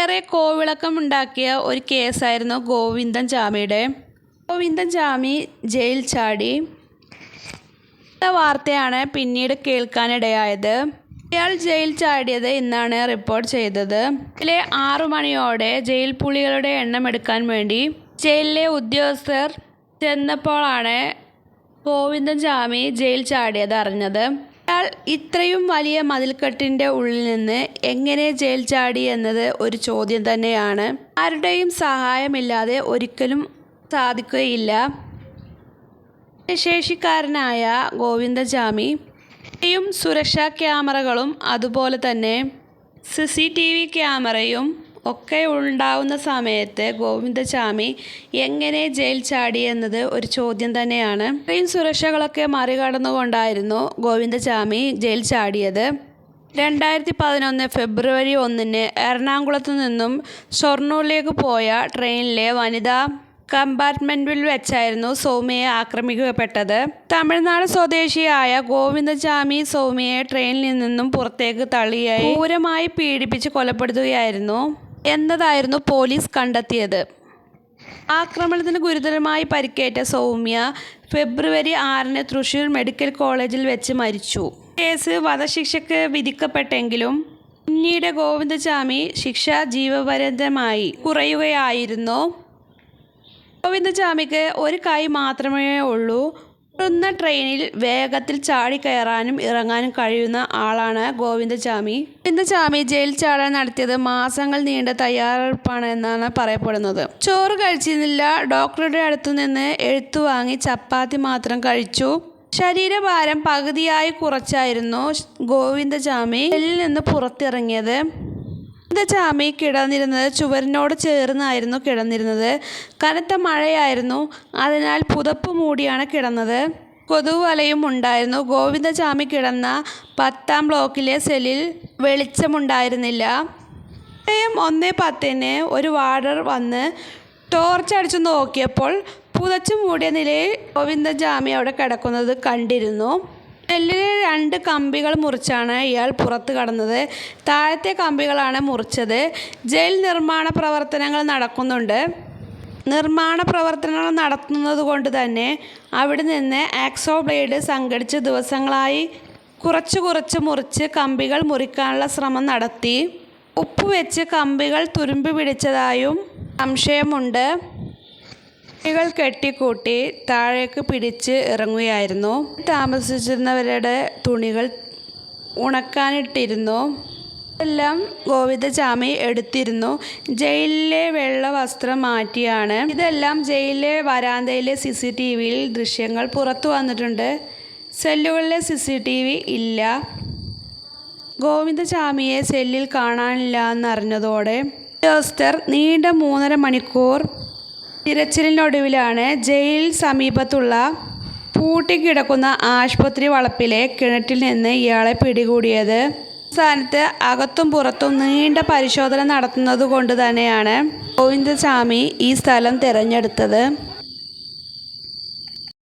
ഏറെ കോവിളക്കമുണ്ടാക്കിയ ഒരു കേസായിരുന്നു ഗോവിന്ദൻ ജാമിയുടെ. ഗോവിന്ദൻ ജാമി ജയിൽ ചാടി. വാർത്തയാണ് പിന്നീട് കേൾക്കാനിടയായത്. ഇയാൾ ജയിൽ ചാടിയത് ഇന്നാണ് റിപ്പോർട്ട് ചെയ്തത്. ഇതിലെ ആറു മണിയോടെ ജയിൽ പുള്ളികളുടെ എണ്ണം എടുക്കാൻ വേണ്ടി ജയിലിലെ ഉദ്യോഗസ്ഥർ ചെന്നപ്പോഴാണ് ഗോവിന്ദൻ ജാമി ജയിൽ ചാടിയത് അറിഞ്ഞത്. അയാൾ ഇത്രയും വലിയ മതിൽക്കെട്ടിന്റെ ഉള്ളിൽ നിന്ന് എങ്ങനെ ജയിൽ ചാടി എന്നത് ഒരു ചോദ്യം തന്നെയാണ്. ആരുടെയും സഹായമില്ലാതെ ഒരിക്കലും സാധിക്കുകയില്ല. ശേഷിക്കാരനായ ഗോവിന്ദജാമി യും സുരക്ഷാ ക്യാമറകളും അതുപോലെ തന്നെ സി സി ടി വി ക്യാമറയും ഒക്കെ ഉണ്ടാവുന്ന സമയത്ത് ഗോവിന്ദചാമി എങ്ങനെ ജയിൽ ചാടി എന്നത് ഒരു ചോദ്യം തന്നെയാണ്. ഇത്രയും സുരക്ഷകളൊക്കെ മറികടന്നുകൊണ്ടായിരുന്നു ഗോവിന്ദചാമി ജയിൽ ചാടിയത്. രണ്ടായിരത്തി പതിനൊന്ന് ഫെബ്രുവരി ഒന്നിന് എറണാകുളത്തു നിന്നും ഷൊർണൂരിലേക്ക് പോയ ട്രെയിനിലെ വനിതാ കമ്പാർട്ട്മെന്റിൽ വെച്ചായിരുന്നു സൗമ്യയെ ആക്രമിക്കപ്പെട്ടത്. തമിഴ്നാട് സ്വദേശിയായ ഗോവിന്ദചാമി സൗമ്യയെ ട്രെയിനിൽ നിന്നും പുറത്തേക്ക് തള്ളിയായി ക്രൂരമായി പീഡിപ്പിച്ച് കൊലപ്പെടുത്തുകയായിരുന്നു. എന്നതായിരുന്നു പോലീസ് കണ്ടെത്തിയത്. ആക്രമണത്തിന് ഗുരുതരമായി പരിക്കേറ്റ സൗമ്യ ഫെബ്രുവരി ആറിന് തൃശൂർ മെഡിക്കൽ കോളേജിൽ വെച്ച് മരിച്ചു. കേസ് വധശിക്ഷയ്ക്ക് വിധിക്കപ്പെട്ടെങ്കിലും പിന്നീട് ഗോവിന്ദചാമി ശിക്ഷ ജീവപര്യന്തമായി കുറയുകയായിരുന്നു. ഗോവിന്ദചാമിക്ക് ഒരു കൈ മാത്രമേ ഉള്ളൂ. ഓടുന്ന ട്രെയിനിൽ വേഗത്തിൽ ചാടി കയറാനും ഇറങ്ങാനും കഴിയുന്ന ആളാണ് ഗോവിന്ദചാമി. ഗോവിന്ദചാമി ജയിൽ ചാടാൻ നടത്തിയത് മാസങ്ങൾ നീണ്ട തയ്യാറെടുപ്പാണ് എന്നാണ് പറയപ്പെടുന്നത്. ചോറ് കഴിച്ചിരുന്നില്ല ഡോക്ടറുടെ അടുത്തു നിന്ന് എഴുത്തു വാങ്ങി ചപ്പാത്തി മാത്രം കഴിച്ചു. ശരീരഭാരം പകുതിയായി കുറച്ചായിരുന്നു ഗോവിന്ദചാമി ജയിലിൽ നിന്ന് പുറത്തിറങ്ങിയത്. ചാമി കിടന്നിരുന്നത് ചുവരിനോട് ചേർന്നായിരുന്നു കിടന്നിരുന്നത്. കനത്ത മഴയായിരുന്നു. അതിനാൽ പുതപ്പ് മൂടിയാണ് കിടന്നത്. കൊതുവലയും ഉണ്ടായിരുന്നു. ഗോവിന്ദചാമി കിടന്ന പത്താം ബ്ലോക്കിലെ സെല്ലിൽ വെളിച്ചമുണ്ടായിരുന്നില്ല. സമയം ഒന്ന് പത്തിന് ഒരു വാർഡർ വന്ന് ടോർച്ച് അടിച്ചു നോക്കിയപ്പോൾ പുതച്ചു മൂടിയ നിലയിൽ ഗോവിന്ദജാമി അവിടെ കിടക്കുന്നത് കണ്ടിരുന്നു. നെല്ലിലെ രണ്ട് കമ്പികൾ മുറിച്ചാണ് ഇയാൾ പുറത്തു കടന്നത്. താഴത്തെ കമ്പികളാണ് മുറിച്ചത്. ജയിൽ നിർമ്മാണ പ്രവർത്തനങ്ങൾ നടക്കുന്നുണ്ട്. നിർമ്മാണ പ്രവർത്തനങ്ങൾ നടത്തുന്നത് കൊണ്ട് തന്നെ അവിടെ നിന്ന് ആക്സോ ബ്ലേഡ് സംഘടിച്ച് ദിവസങ്ങളായി കുറച്ച് കുറച്ച് മുറിച്ച് കമ്പികൾ മുറിക്കാനുള്ള ശ്രമം നടത്തി. ഉപ്പ് വെച്ച് കമ്പികൾ തുരുമ്പ് പിടിച്ചതായും സംശയമുണ്ട്. കമ്പികൾ കെട്ടിക്കൂട്ടി താഴേക്ക് പിടിച്ച് ഇറങ്ങുകയായിരുന്നു. താമസിച്ചിരുന്നവരുടെ തുണികൾ ഉണക്കാനിട്ടിരുന്നു. എല്ലാം ഗോവിന്ദചാമി എടുത്തിരുന്നു. ജയിലിലെ വെള്ള വസ്ത്രം മാറ്റിയാണ്. ഇതെല്ലാം ജയിലിലെ വരാന്തയിലെ സി സി ടി വിയിൽ ദൃശ്യങ്ങൾ പുറത്തു വന്നിട്ടുണ്ട്. സെല്ലുകളിലെ സി സി ടി വി ഇല്ല. ഗോവിന്ദചാമിയെ സെല്ലിൽ കാണാനില്ല എന്നറിഞ്ഞതോടെ ഉദ്യോഗസ്ഥർ നീണ്ട മൂന്നര മണിക്കൂർ തിരച്ചിലിനൊടുവിലാണ് ജയിൽ സമീപത്തുള്ള പൂട്ടിക്കിടക്കുന്ന ആശുപത്രി വളപ്പിലെ കിണറ്റിൽ നിന്ന് ഇയാളെ പിടികൂടിയത്. സ്ഥാനത്ത് അകത്തും പുറത്തും നീണ്ട പരിശോധന നടത്തുന്നത് കൊണ്ട് തന്നെയാണ് ഗോവിന്ദസ്വാമി ഈ സ്ഥലം തിരഞ്ഞെടുത്തത്.